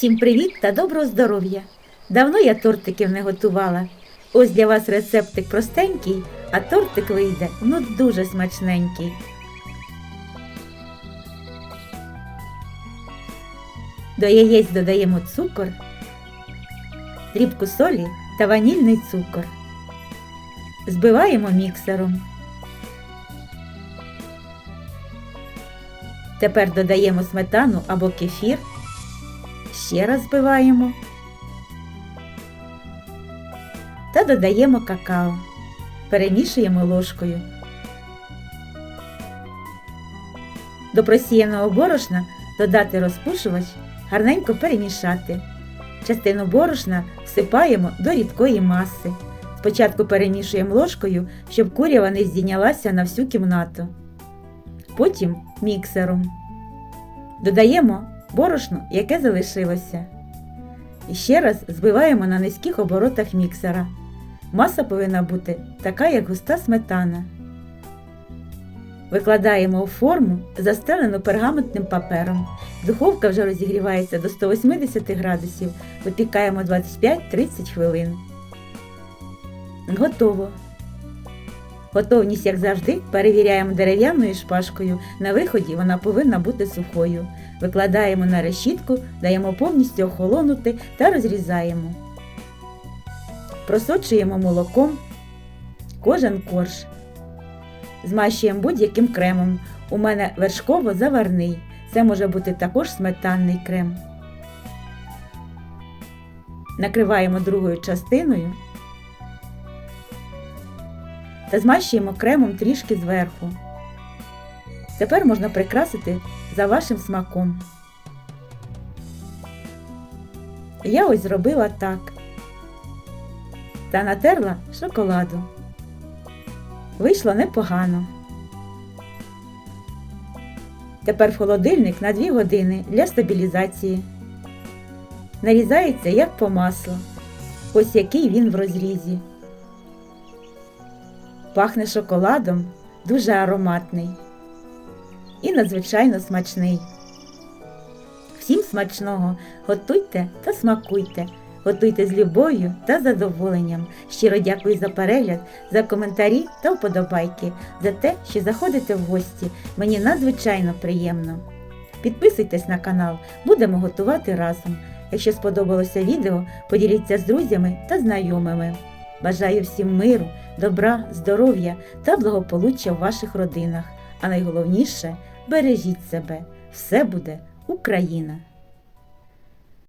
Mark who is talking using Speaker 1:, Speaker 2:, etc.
Speaker 1: Всім привіт та доброго здоров'я! Давно я тортиків не готувала. Ось для вас рецептик простенький, а тортик вийде ну дуже смачненький. До яєць додаємо цукор, дрібку солі та ванільний цукор. Збиваємо міксером. Тепер додаємо сметану або кефір. Ще раз збиваємо та додаємо какао. Перемішуємо ложкою. До просіяного борошна додати розпушувач, гарненько перемішати. Частину борошна всипаємо до рідкої маси. Спочатку перемішуємо ложкою, щоб курява не здійнялася на всю кімнату. Потім міксером. Додаємо борошно, яке залишилося. І ще раз збиваємо на низьких оборотах міксера. Маса повинна бути така, як густа сметана. Викладаємо у форму, застелену пергаментним папером. Духовка вже розігрівається до 180 градусів. Випікаємо 25-30 хвилин. Готово. Готовність, як завжди, перевіряємо дерев'яною шпажкою. На виході вона повинна бути сухою. Викладаємо на решітку, даємо повністю охолонути та розрізаємо. Просочуємо молоком кожен корж. Змащуємо будь-яким кремом. У мене вершково-заварний. Це може бути також сметанний крем. Накриваємо другою частиною та змащуємо кремом трішки зверху. Тепер можна прикрасити за вашим смаком. Я ось зробила так та натерла шоколаду. Вийшло непогано. Тепер в холодильник на 2 години для стабілізації. Нарізається як по маслу. Ось який він в розрізі. Пахне шоколадом, дуже ароматний і надзвичайно смачний. Всім смачного! Готуйте та смакуйте, готуйте з любов'ю та задоволенням. Щиро дякую за перегляд, за коментарі та вподобайки, за те, що заходите в гості. Мені надзвичайно приємно. Підписуйтесь на канал, будемо готувати разом. Якщо сподобалося відео, поділіться з друзями та знайомими. Бажаю всім миру, добра, здоров'я та благополуччя в ваших родинах. А найголовніше бережіть себе. Все буде Україна!